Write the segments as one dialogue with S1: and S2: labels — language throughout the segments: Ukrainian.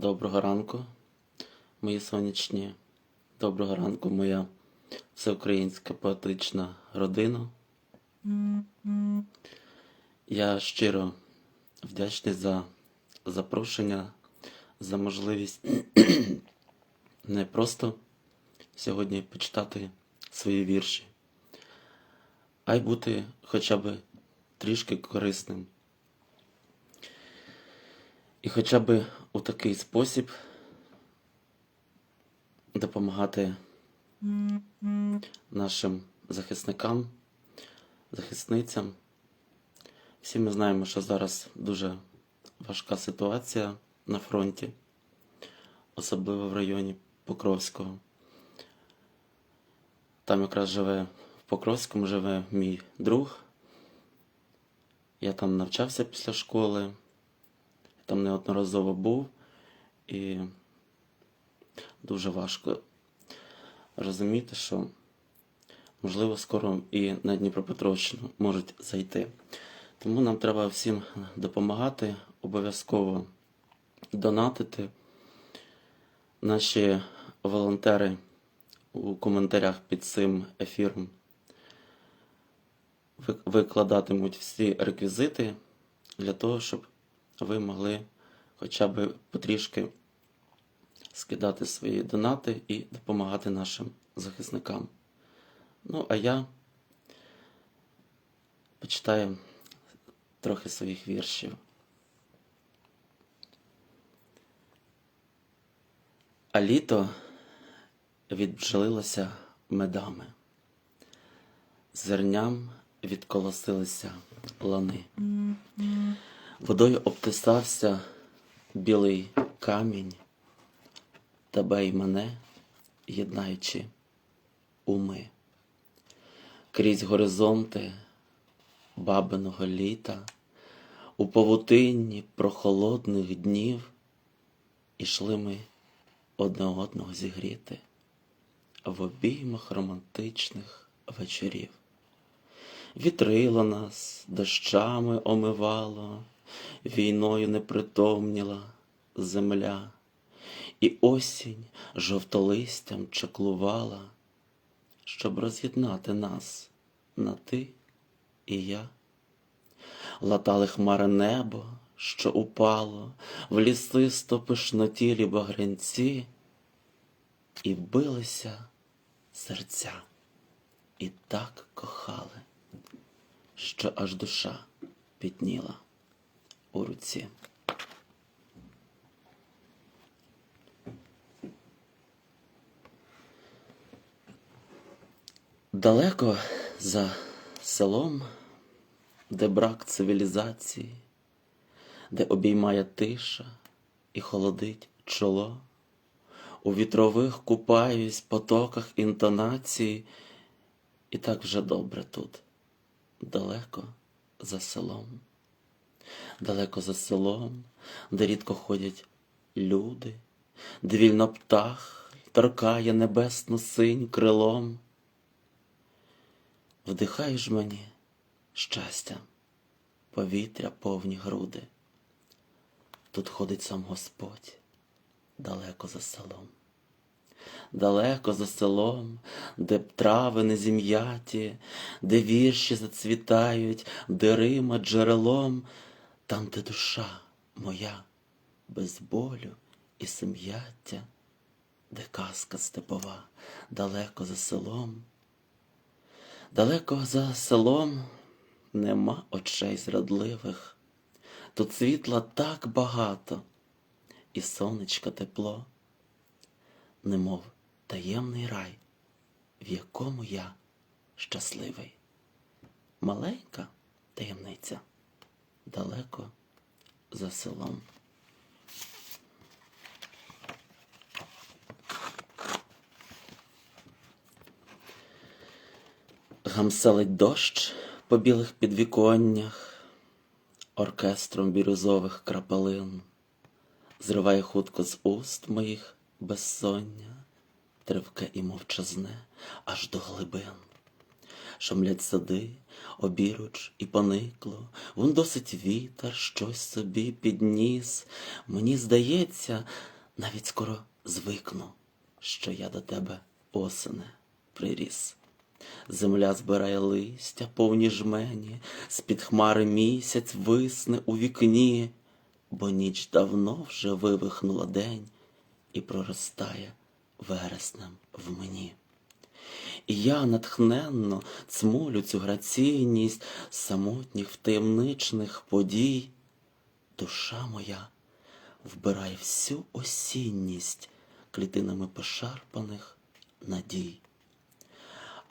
S1: Доброго ранку, мої сонячні. Доброго ранку, моя всеукраїнська поетична родина. Я щиро вдячний за запрошення, за можливість не просто сьогодні почитати свої вірші, а й бути хоча б трішки корисним. І хоча б у такий спосіб допомагати нашим захисникам, захисницям. Всі ми знаємо, що зараз дуже важка ситуація на фронті, особливо в районі Покровського. Там якраз живе в Покровському живе мій друг. Я там навчався після школи там неодноразово був, і дуже важко розуміти, що можливо скоро і на Дніпропетровщину можуть зайти. Тому нам треба всім допомагати, обов'язково донатити. Наші волонтери у коментарях під цим ефіром викладатимуть всі реквізити для того, щоб ви могли хоча б потрішки скидати свої донати і допомагати нашим захисникам. Ну, а я почитаю трохи своїх віршів. А літо відбджолилося медами, зерням відколосилися лани. Водою обтисався білий камінь, тебе й мене, єднаючи уми. Крізь горизонти бабиного літа, у павутинні прохолодних днів ішли ми одне одного зігріти в обіймах романтичних вечорів. Вітрило нас, дощами омивало, війною непритомніла земля, і осінь жовтолистям чаклувала, щоб роз'єднати нас на ти і я. Латали хмари небо, що упало в лісисто пишнотілі багрянці, і билися серця, і так кохали що аж душа пітніла у руці. Далеко за селом, де брак цивілізації, де обіймає тиша і холодить чоло, у вітрових купаюсь потоках інтонації, і так вже добре тут далеко за селом, далеко за селом, де рідко ходять люди, де вільно птах торкає небесну синь крилом. Вдихаєш мені щастя, повітря повні груди. Тут ходить сам Господь далеко за селом далеко за селом, де трави не зім'яті, де вірші зацвітають, де рима джерелом, там, де душа моя без болю і сум'яття, де казка степова, далеко за селом. Далеко за селом нема очей зрадливих, тут світла так багато, і сонечка тепло немов таємний рай, в якому я щасливий. Маленька таємниця далеко за селом. Гамселить дощ по білих підвіконнях, оркестром бірюзових крапалин, зриває хутко з уст моїх безсоння, тривке і мовчазне аж до глибин. Шумлять сади, обіруч і поникло, вон досить вітер, щось собі підніс. Мені здається, навіть скоро звикну, що я до тебе осене приріс. Земля збирає листя, повні жмені, з-під хмари місяць висне у вікні, бо ніч давно вже вивихнула день і проростає вереснем в мені. І я натхненно цмолю цю граційність самотніх втаємничних подій. Душа моя вбирає всю осінність клітинами пошарпаних надій.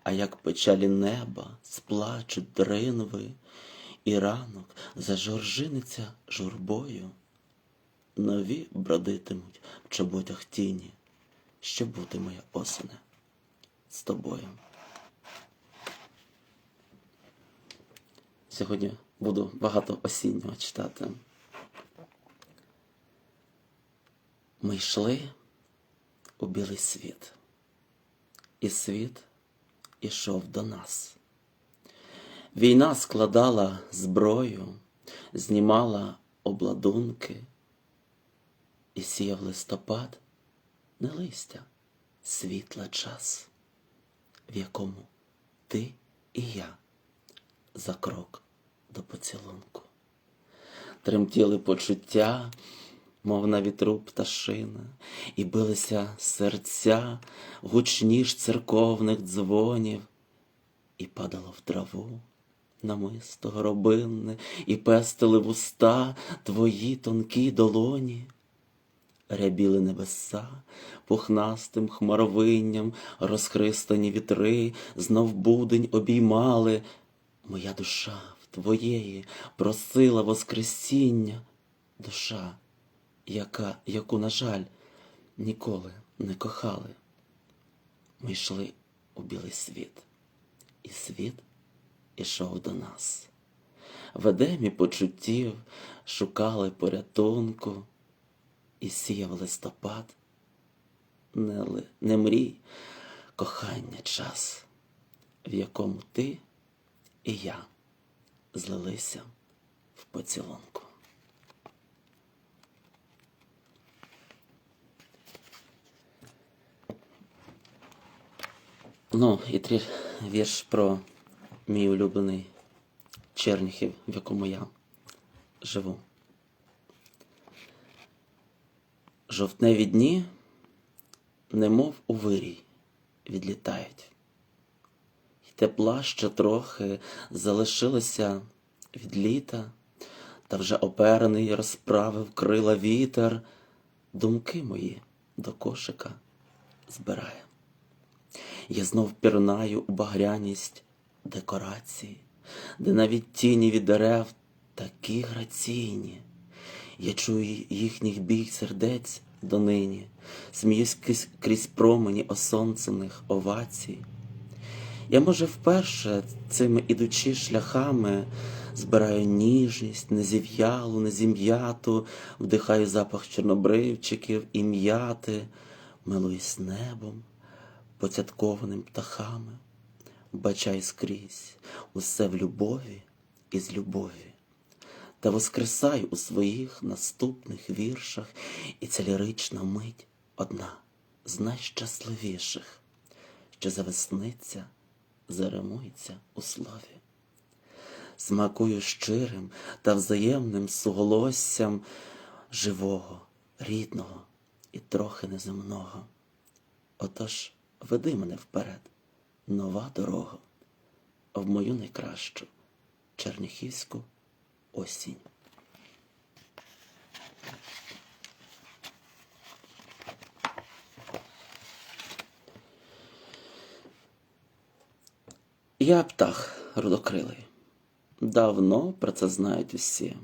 S1: А як печалі неба сплачуть дринви, і ранок зажоржиниться журбою, нові бродитимуть в чоботях тіні, що буде моя осене з тобою. Сьогодні буду багато осіннього читати. Ми йшли у білий світ, і світ ішов до нас. Війна складала зброю, знімала обладунки і сіяв листопад не листя, світла час, в якому ти і я за крок до поцілунку. Тремтіли почуття, мов на вітру пташина, і билися серця гучніш церковних дзвонів, і падало в траву намисто горобинне, і пестили вуста твої тонкі долоні. Рябіли небеса пухнастим хмаровинням, розхристані вітри, знов будень обіймали. Моя душа в твоєї просила воскресіння, душа, яка, яку, на жаль, ніколи не кохали. Ми йшли у білий світ, і світ ішов до нас. В едемі почуттів шукали порятунку, і сіяв листопад. Не, ли- не мрій, кохання час, в якому ти і я злилися в поцілунку. Ну, і трі вірш про мій улюблений Черніхів, в якому я живу. Жовтневі дні, немов у вирій, відлітають. І тепла ще трохи залишилося від літа, та вже оперений розправив крила вітер, думки мої до кошика збирає. Я знов пірнаю у багряність декорації, де навіть тіні від дерев такі граційні. Я чую їхніх бій сердець донині, сміюсь крізь промені осонцених овацій. Я, може, вперше цими ідучи шляхами збираю ніжність, незів'ялу, незім'яту, вдихаю запах чорнобривчиків і м'яти, милуюсь небом, поцяткованим птахами, бачай скрізь усе в любові і з любові. Та воскресай у своїх наступних віршах, і ця лірична мить одна з найщасливіших, що завесниться, заримується у слові. Смакую щирим та взаємним суголоссям живого, рідного і трохи неземного. Отож веди мене вперед, нова дорога, в мою найкращу черніхівську осінь. Я птах рудокрилий. Давно про це знають усі.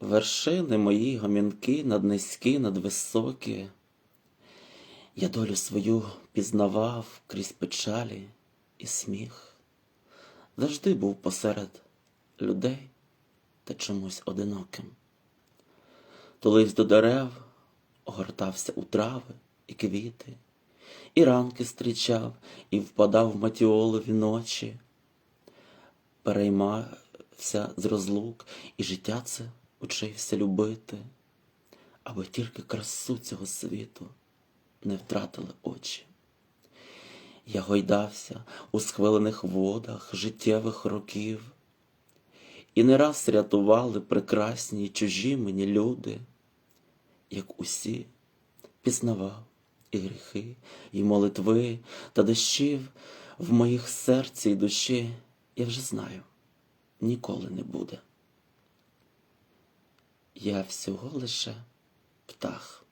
S1: Вершини мої гомінки наднизькі, надвисокі. Я долю свою пізнавав крізь печалі і сміх. Завжди був посеред людей та чомусь одиноким. Тулився до дерев, огортався у трави і квіти, і ранки зустрічав, і впадав в матіолові ночі. переймався з розлук, і життя це учився любити, аби тільки красу цього світу не втратили очі. Я гойдався у схвилених водах життєвих років, і не раз рятували прекрасні чужі мені люди, як усі пізнавав і гріхи, і молитви та дощів в моїх серці й душі, я вже знаю, ніколи не буде. Я всього лише птах,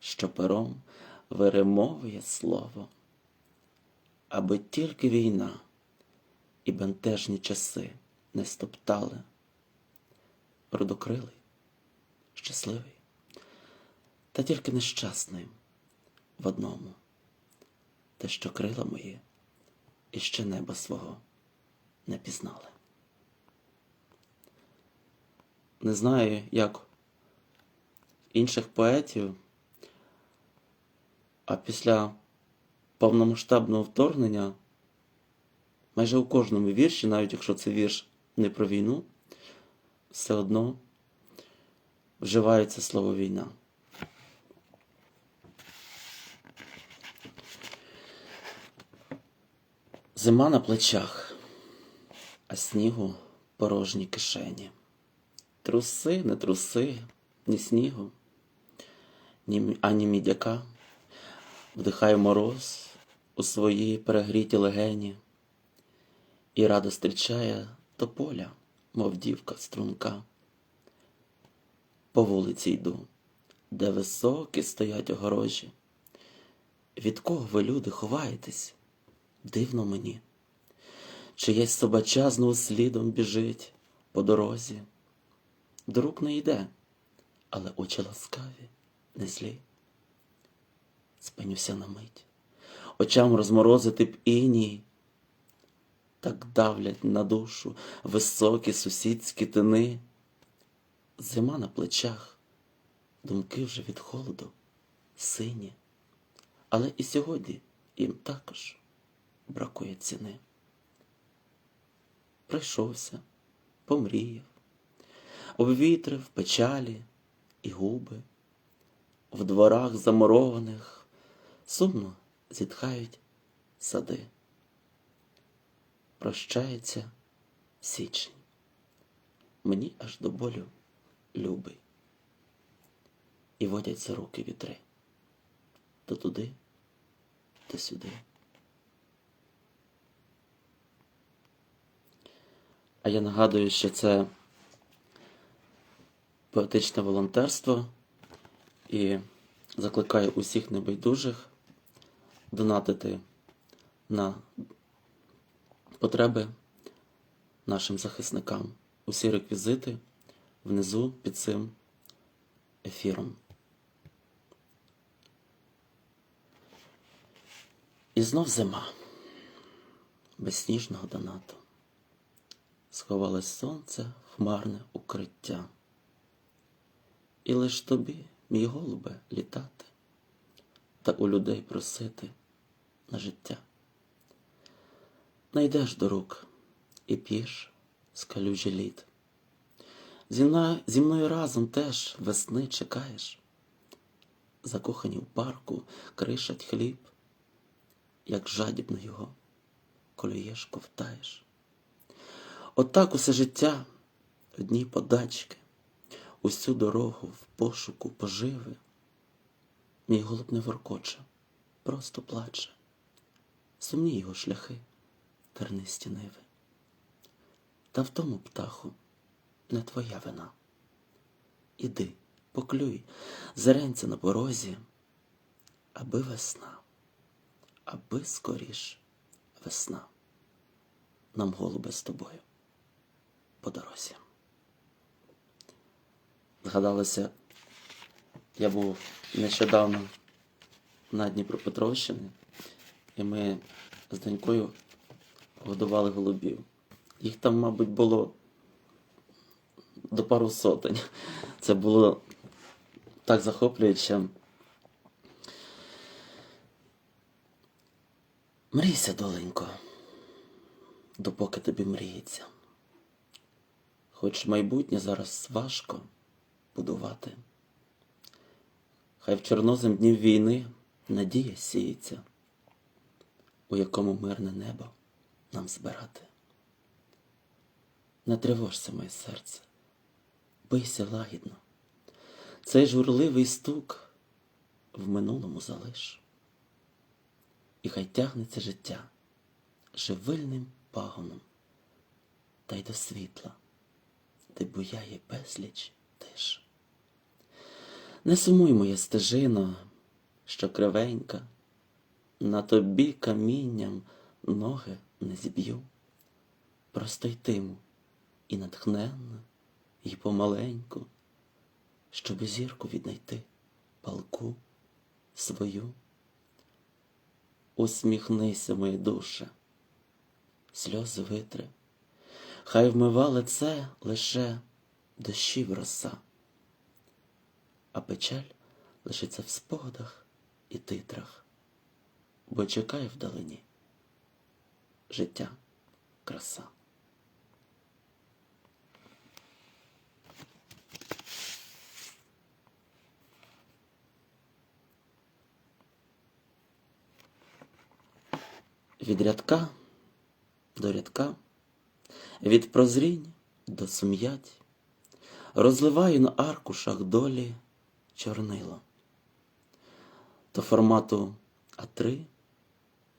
S1: що пером виримовує слово, аби тільки війна і бентежні часи не стоптали. Родокрилий, щасливий, та тільки нещасний в одному, те, що крила мої і ще неба свого не пізнали. Не знаю, як інших поетів, а після повномасштабного вторгнення майже у кожному вірші, навіть якщо це вірш не про війну, все одно вживається слово війна. Зима на плечах, а снігу порожні кишені. Труси, не труси, ні снігу, ні, ані мідяка. Вдихає мороз у свої перегріті легені і радо зустрічає тополя, мов дівка струнка. По вулиці йду, де високі стоять огорожі. Від кого ви, люди, ховаєтесь? Дивно мені. Чиєсь собача знову слідом біжить по дорозі. Друг не йде, але очі ласкаві, не злі. Спинюся на мить, очам розморозити б іній. Так давлять на душу високі сусідські тини. Зима на плечах, думки вже від холоду, сині. Але і сьогодні їм також бракує ціни. Пройшовся, помріяв, обвітрив печалі і губи, в дворах замурованих сумно зітхають сади. Прощається січень, мені аж до болю любий, і водять за руки вітри. То туди, то сюди. А я нагадую, що це поетичне волонтерство. І закликаю усіх небайдужих донатити на потреби нашим захисникам. Усі реквізити внизу під цим ефіром. І знов зима без сніжного донату. Сховалось сонце хмарне укриття. І лиш тобі, мій голубе, літати та у людей просити на життя. Найдеш до рук і п'єш з калюжі літ. Зі мною, зі мною разом теж весни чекаєш. Закохані в парку кришать хліб, як жадібно його колюєш, ковтаєш. Отак усе життя, одні подачки, усю дорогу в пошуку поживи. Мій голуб не воркоче, просто плаче. Сумні його шляхи, тернисті ниви. Та в тому, птаху, не твоя вина. Іди, поклюй, зеренця на порозі, аби весна, аби скоріш весна. Нам голубе з тобою по дорозі. Згадалося, я був нещодавно на Дніпропетровщині, і ми з донькою годували голубів. Їх там, мабуть, було до пару сотень. Це було так захоплююче. Мрійся, доленько, допоки тобі мріється. хоч майбутнє зараз важко будувати. Хай в чорнозем днів війни надія сіється, у якому мирне небо нам збирати. Не тривожся, моє серце, бийся лагідно, цей журливий стук в минулому залиш. І хай тягнеться життя живильним пагоном, та й до світла, де буяє безліч тиш. Не сумуй, моя стежино, що кривенька, на тобі камінням ноги не зіб'ю. Просто йтиму і натхненно, і помаленьку, щоби зірку віднайти палку свою. Усміхнися, моє душе, сльози витри, хай вмива лице лише дощів роса, а печаль лишиться в спогадах і титрах, бо чекає вдалині життя краса. Від рядка до рядка, від прозрінь до сум'ять, розливаю на аркушах долі чорнило. То формату А3,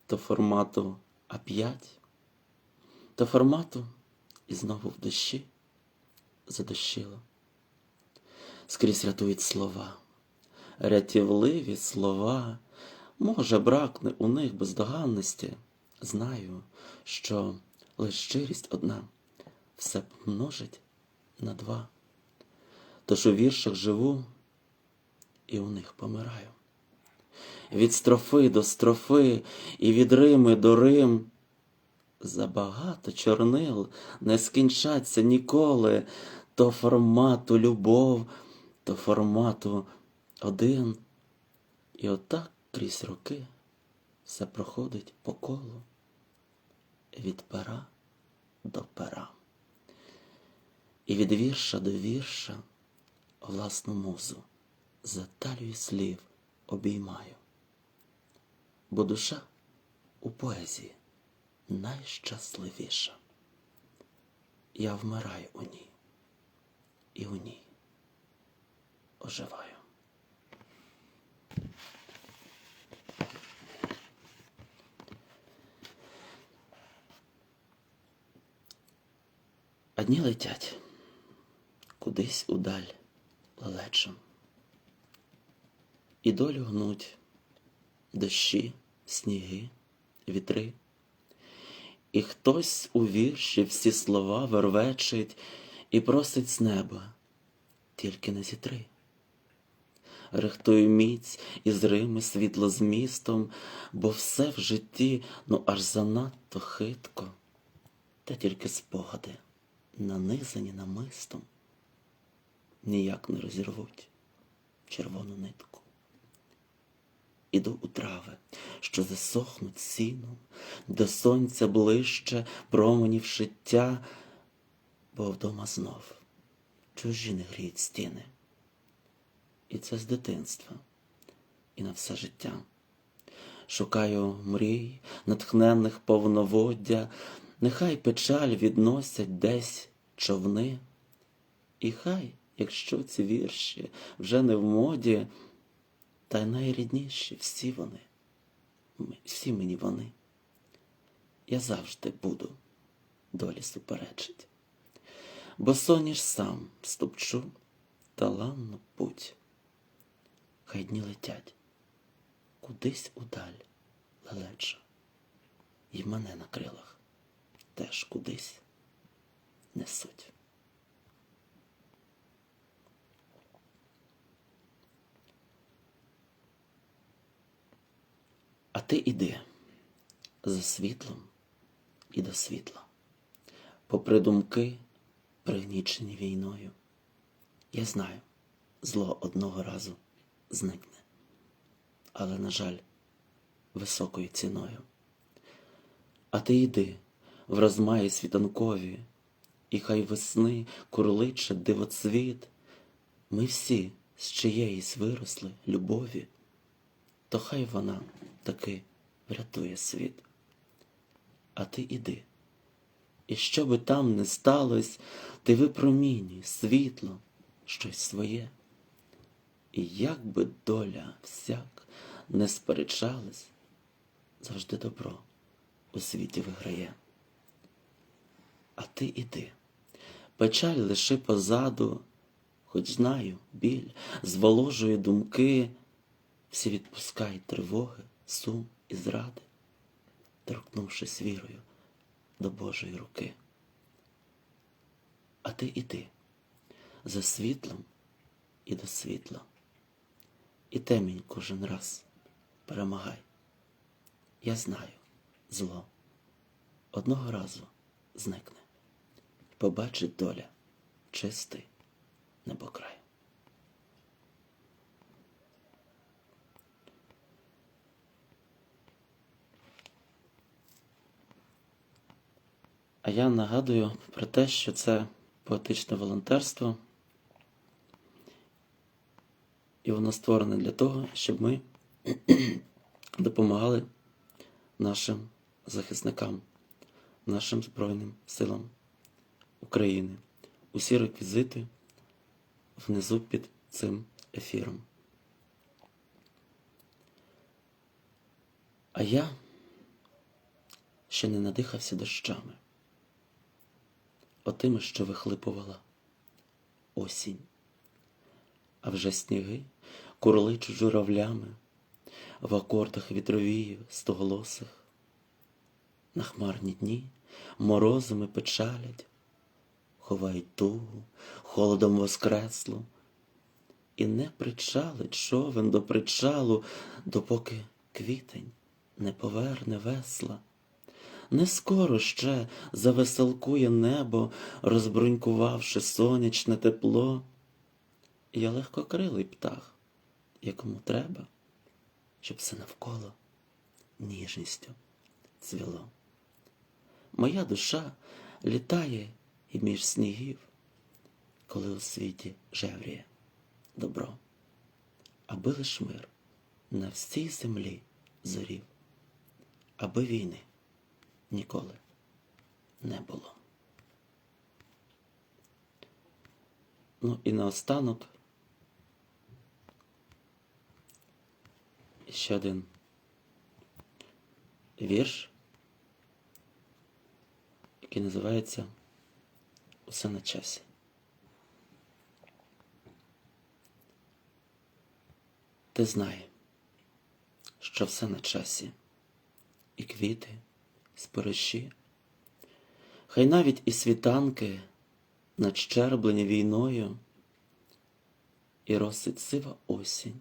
S1: то формату А5, то формату і знову в дощі задощило. Скрізь рятують слова, рятівливі слова. Може, бракне у них бездоганності. Знаю, що лиш щирість одна все помножить на два. Тож у віршах живу і у них помираю. Від строфи до строфи і від Рими до Рим. Забагато чорнил не скінчаться ніколи, то формату любов, то формату один. І отак крізь роки все проходить по колу від пера до пера. І від вірша до вірша власну музу за талію слів обіймаю, бо душа у поезії найщасливіша. Я вмираю у ній і у ній оживаю. А дні летять кудись удаль лелечем. І долю гнуть дощі, сніги, вітри. І хтось у вірші всі слова вервечить і просить з неба, тільки не зітри. Рихтую міць із Рими світло з містом, бо все в житті ну аж занадто хитко, та тільки спогади нанизані намистом, ніяк не розірвуть червону нитку. Іду у трави, що засохнуть сіном, до сонця ближче променів шиття, бо вдома знов чужі не гріють стіни. І це з дитинства, і на все життя. Шукаю мрій, натхненних повноводдя, Нехай печаль відносять десь човни, і хай, якщо ці вірші вже не в моді, та й найрідніші. Всі вони, всі мені вони, я завжди буду. Долі суперечить, бо соніш сам ступчу таланну путь, хай дні летять. Кудись удаль лелеча, і мене на крилах теж кудись несуть. А ти іди за світлом і до світла, попри думки, пригнічені війною. Я знаю, зло одного разу зникне, але, на жаль, високою ціною. А ти йди в розмаї світанкові, і хай весни курличе дивоцвіт. Ми всі з чиєїсь виросли любові, то хай вона таки врятує світ. А ти іди. І що би там не сталось, ти випромінюй світло, щось своє. І як би доля всяк не сперечалась, завжди добро у світі виграє. А ти іди, печаль лиши позаду, хоч знаю, біль, зволожує думки, всі відпускай тривоги, сум і зради, торкнувшись вірою до Божої руки. А ти іди за світлом і до світла, і темінь кожен раз перемагай. Я знаю, зло одного разу зникне, побачить доля чистий небокрай. А я нагадую про те, що це поетичне волонтерство, і воно створене для того, щоб ми допомагали нашим захисникам, нашим Збройним силам України. Усі реквізити внизу під цим ефіром. А я ще не надихався дощами, отими, що вихлипувала осінь, а вже сніги курличуть журавлями в акордах вітровію стоголосих. На хмарні дні морозами печалять, ховають тугу, холодом воскреслу, і не причалить човен до причалу, допоки квітень не поверне весла. Не скоро ще завеселкує небо, розбрунькувавши сонячне тепло. Я легкокрилий птах, якому треба, щоб все навколо ніжністю цвіло. Моя душа літає і між снігів, коли у світі жевріє добро, аби лиш мир на всій землі зорів, аби війни ніколи не було. Ну і наостанок ще один вірш, який називається Усе на часі. Ти знай, що все на часі, і квіти, спориші, хай навіть і світанки надщерблені війною, і росить сива осінь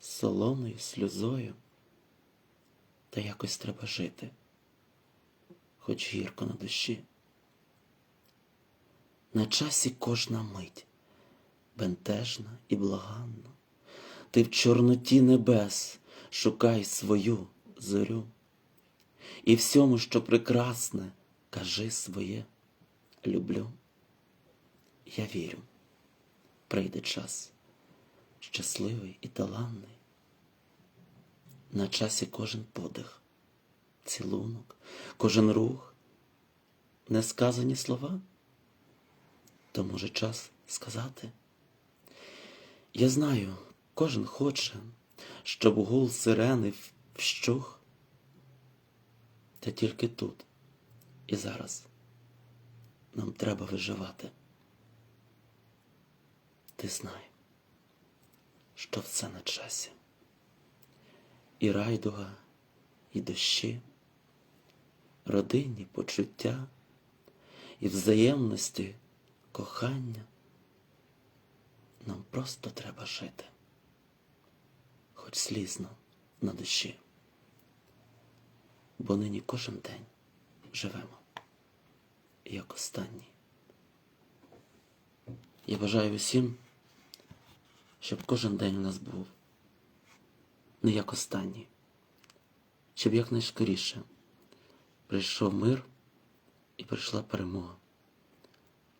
S1: з солоною сльозою, та якось треба жити, хоч гірко на душі. На часі кожна мить, бентежна і благанна, ти в чорноті небес шукай свою зорю, і всьому, що прекрасне, кажи своє люблю. Я вірю, прийде час, щасливий і таланний. На часі кожен подих, цілунок, кожен рух, несказані слова то може час сказати. Я знаю, кожен хоче, щоб гул сирени вщух, та тільки тут і зараз нам треба виживати. Ти знай, що все на часі. І райдуга, і дощі, родинні почуття, і взаємності кохання. Нам просто треба жити, хоч слізно на душі, бо нині кожен день живемо, як останній. Я бажаю усім, щоб кожен день у нас був не як останній, щоб якнайскоріше прийшов мир і прийшла перемога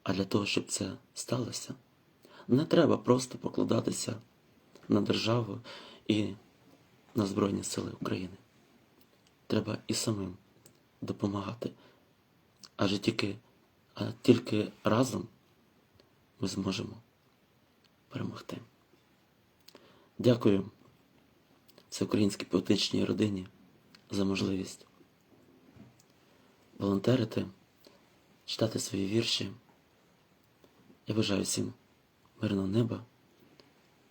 S1: А для того, щоб це сталося, не треба просто покладатися на державу і на Збройні Сили України. Треба і самим допомагати. Адже тільки, а тільки разом ми зможемо перемогти. Дякую всеукраїнській поетичній родині за можливість волонтерити, читати свої вірші. Я бажаю всім мирного неба,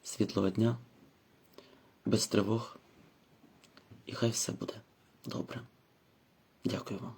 S1: світлого дня, без тривог, і хай все буде добре. Дякую вам.